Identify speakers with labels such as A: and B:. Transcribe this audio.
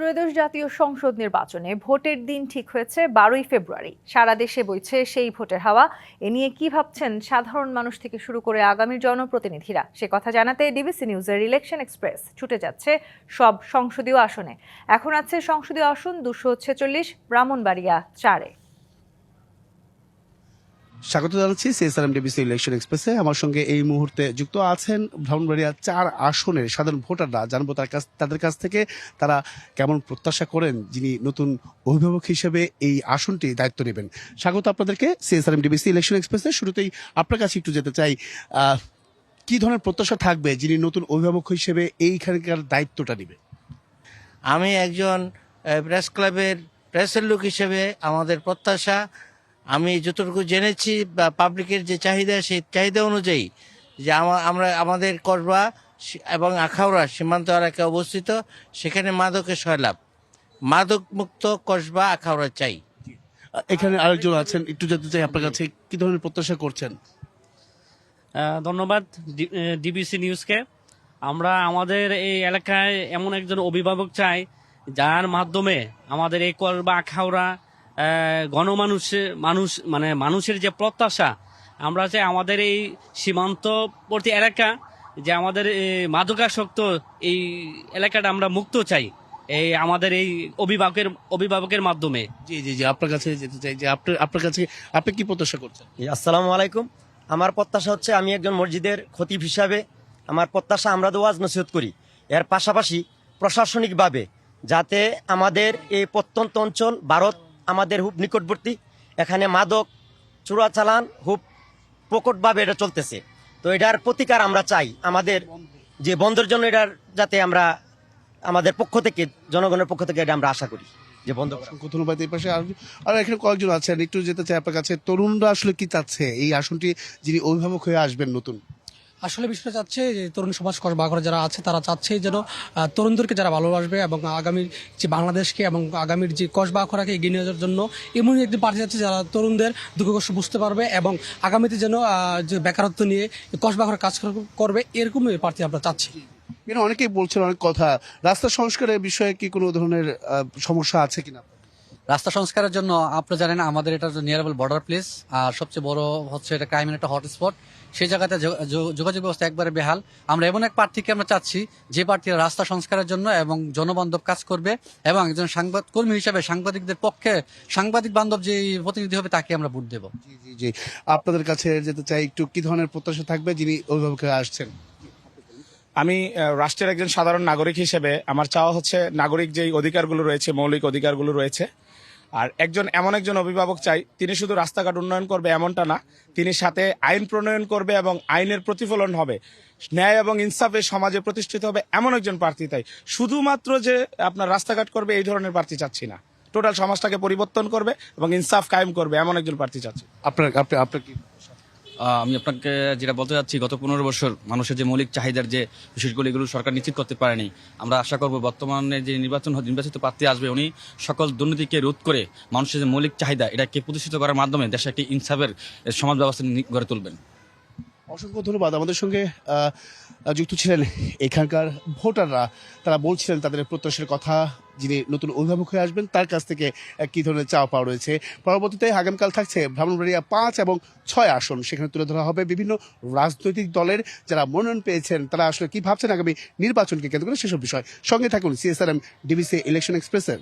A: ত্রয়োদশ জাতীয় সংসদ নির্বাচনে ভোটের দিন ঠিক হয়েছে বারোই ফেব্রুয়ারি। সারা দেশে বইছে সেই ভোটের হাওয়া। এ নিয়ে কি ভাবছেন সাধারণ মানুষ থেকে শুরু করে আগামী জনপ্রতিনিধিরা? সে কথা জানাতে ডিবিসি নিউজের ইলেকশন এক্সপ্রেস ছুটে যাচ্ছে সব সংসদীয় আসনে। এখন আছে সংসদীয় আসন দুশো ছেচল্লিশ, ব্রাহ্মণবাড়িয়া চারে।
B: স্বাগত জানাচ্ছি সিএসআরএম ডিবিসি ইলেকশন এক্সপ্রেসে। আমার সঙ্গে এই মুহূর্তে যুক্ত আছেন ব্রাহ্মণবাড়িয়া চার আসনের সাধারণ ভোটাররা। জানব তার কাছ তাদের কাছ থেকে তারা কেমন প্রত্যাশা করেন, যিনি নতুন অভিভাবক হিসেবে এই আসনটি দায়িত্ব নেবেন। স্বাগত আপনাদেরকে সিএসআরএম ডিবিসি ইলেকশন এক্সপ্রেসে। শুরুতেই আপনার কাছে একটু যেতে চাই কি ধরনের প্রত্যাশা থাকবে যিনি নতুন অভিভাবক হিসেবে এইখানকার দায়িত্বটা নেবে?
C: আমি একজন প্রেস ক্লাবের, প্রেসের লোক হিসেবে আমাদের প্রত্যাশা আমি যতটুকু জেনেছি বা পাবলিকের যে চাহিদা সেই চাহিদা অনুযায়ী যে আমরা আমাদের করবা এবং আখাউড়া সীমান্ত এলাকায় অবস্থিত সেখানে মাদকের সয়লাভ। মাদক মুক্ত কসবা আখাউড়া চাই।
B: এখানে আরেকজন আছেন একটু যেতে চাই আপনার কাছে কি ধরনের প্রত্যাশা করছেন?
D: ধন্যবাদ ডিবিসি নিউজকে। আমরা আমাদের এই এলাকায় এমন একজন অভিভাবক চাই যার মাধ্যমে আমাদের এই করবা আখাউড়া গণমানুষের মানুষ মানে মানুষের যে প্রত্যাশা আমরা চাই আমাদের এই সীমান্তবর্তী এলাকা যে আমাদের এই মাদকাসক্ত এই এলাকাটা আমরা মুক্ত চাই এই আমাদের এই অভিভাবকের অভিভাবকের মাধ্যমে।
B: জি জি জি আপনার কাছে যেতে চাই যে আপনার আপনার কাছে আপনি কি প্রত্যাশা করছেন?
E: আসসালামু আলাইকুম। আমার প্রত্যাশা হচ্ছে আমি একজন মসজিদের খতিব হিসাবে আমার প্রত্যাশা আমরা তো ওয়াজ নসিহত করি। এর পাশাপাশি প্রশাসনিকভাবে যাতে আমাদের এই প্রত্যন্ত অঞ্চল ভারত আমাদের খুব নিকটবর্তী। এখানে মাদক, চোরাচালান খুব প্রকটভাবে এটা চলতেছে। তো এটার প্রতিকার আমরা চাই আমাদের যে বন্ধের জন্য এটার যাতে আমরা আমাদের পক্ষ থেকে, জনগণের পক্ষ থেকে এটা আমরা আশা করি যে বন্ধ
B: ধন্যবাদ এই পাশে। আর এখানে কয়েকজন আছেন, একটু যেতে চাই আপনার কাছে। তরুণরা আসলে কি চাচ্ছে? এই আসনটি যিনি অভিভাবক হয়ে আসবেন নতুন।
F: আসলে বিষয়টা চাচ্ছে যে তরুণ সমাজ বাঘরা যারা আছে, তারা চাচ্ছে যেন তরুণদেরকে যারা ভালোবাসবে এবং আগামীর যে বাংলাদেশকে এবং আগামীর যে কসবাখরাকে এগিয়ে নিয়ে যাওয়ার জন্য এমনই একটি পার্টি যাচ্ছে যারা তরুণদের দুঃখ কষ্ট বুঝতে পারবে এবং আগামীতে যেন যে বেকারত্ব নিয়ে কসবাখরা কাজ করবে এরকমই প্রার্থী আমরা চাচ্ছি।
B: এখানে অনেকেই বলছেন অনেক কথা। রাস্তা সংস্কারের বিষয়ে কি কোনো ধরনের সমস্যা আছে কিনা?
G: রাস্তা সংস্কারের জন্য আপনারা জানেন আমাদের এটা নিয়ারেবল বর্ডার প্লেস আর সবচেয়ে বড় হচ্ছে এটা ক্রাইমের একটা হটস্পট সেই জায়গাতে যোগ- যোগ- যোগাযোগ ব্যবস্থা একবারে বেহাল। আমরা এমন এক প্রার্থীকে আমরা চাচ্ছি, যে প্রার্থীরা রাস্তা সংস্কারের জন্য এবং জনবান্ধব কাজ করবে এবং একজন সাংবাদ, কর্মী হিসাবে সাংবাদিকদের পক্ষে সাংবাদিক বান্ধব যে প্রতিনিধি হবে তাকে আমরা ভোট দেবো।
B: জি জি জি। আপনাদের কাছে যেতে চাই, একটু কি ধরনের প্রত্যাশা থাকবে যিনি অভিভাবক আসছেন?
H: আমি রাষ্ট্রের একজন সাধারণ নাগরিক হিসেবে আমার চাওয়া হচ্ছে নাগরিক যেই অধিকারগুলো রয়েছে, মৌলিক অধিকারগুলো রয়েছে। আর একজন, এমন একজন অভিভাবক চাই, তিনি শুধু রাস্তাঘাট উন্নয়ন করবে এমনটা না, তিনি সাথে আইন প্রণয়ন করবে এবং আইনের প্রতিফলন হবে। ন্যায় এবং ইনসাফে সমাজে প্রতিষ্ঠিত হবে এমন একজন প্রার্থী তাই। শুধুমাত্র যে আপনার রাস্তাঘাট করবে, এই ধরনের প্রার্থী চাচ্ছি না। টোটাল সমাজটাকে পরিবর্তন করবে এবং ইনসাফ কায়েম করবে, এমন একজন প্রার্থী চাচ্ছি।
B: আপনার, আপনি, আপনার কি?
I: আমি আপনাকে যেটা বলতে চাচ্ছি গত পনেরো বছর মানুষের যে মৌলিক চাহিদার যে বিষয়গুলো, এগুলো সরকার নিশ্চিত করতে পারেনি। আমরা আশা করব বর্তমানে যে নির্বাচন, নির্বাচিত প্রার্থী আসবে, উনি সকল দুর্নীতিকে রোধ করে মানুষের যে মৌলিক চাহিদা, এটাকে প্রতিষ্ঠিত করার মাধ্যমে দেশে একটি ইনসাফের সমাজ ব্যবস্থা গড়ে তুলবেন।
B: অসংখ্য ধন্যবাদ। আমাদের সঙ্গে যুক্ত ছিলেন এখানকার ভোটাররা। তারা বলছিলেন তাদের প্রত্যাশার কথা, যিনি নতুন অভিভাবক হয়ে আসবেন, তার কাছ থেকে কি ধরনের চাওয়া পাওয়া রয়েছে। পরবর্তীতে আগামীকাল থাকছে ব্রাহ্মণবাড়িয়া পাঁচ এবং ছয় আসন। সেখানে তুলে ধরা হবে বিভিন্ন রাজনৈতিক দলের যারা মনোনয়ন পেয়েছেন, তারা আসলে কি ভাবছেন আগামী নির্বাচনকে কেন্দ্র করে সেসব বিষয়। সঙ্গে থাকুন সিএসআরএম ডিবিসি ইলেকশন এক্সপ্রেসের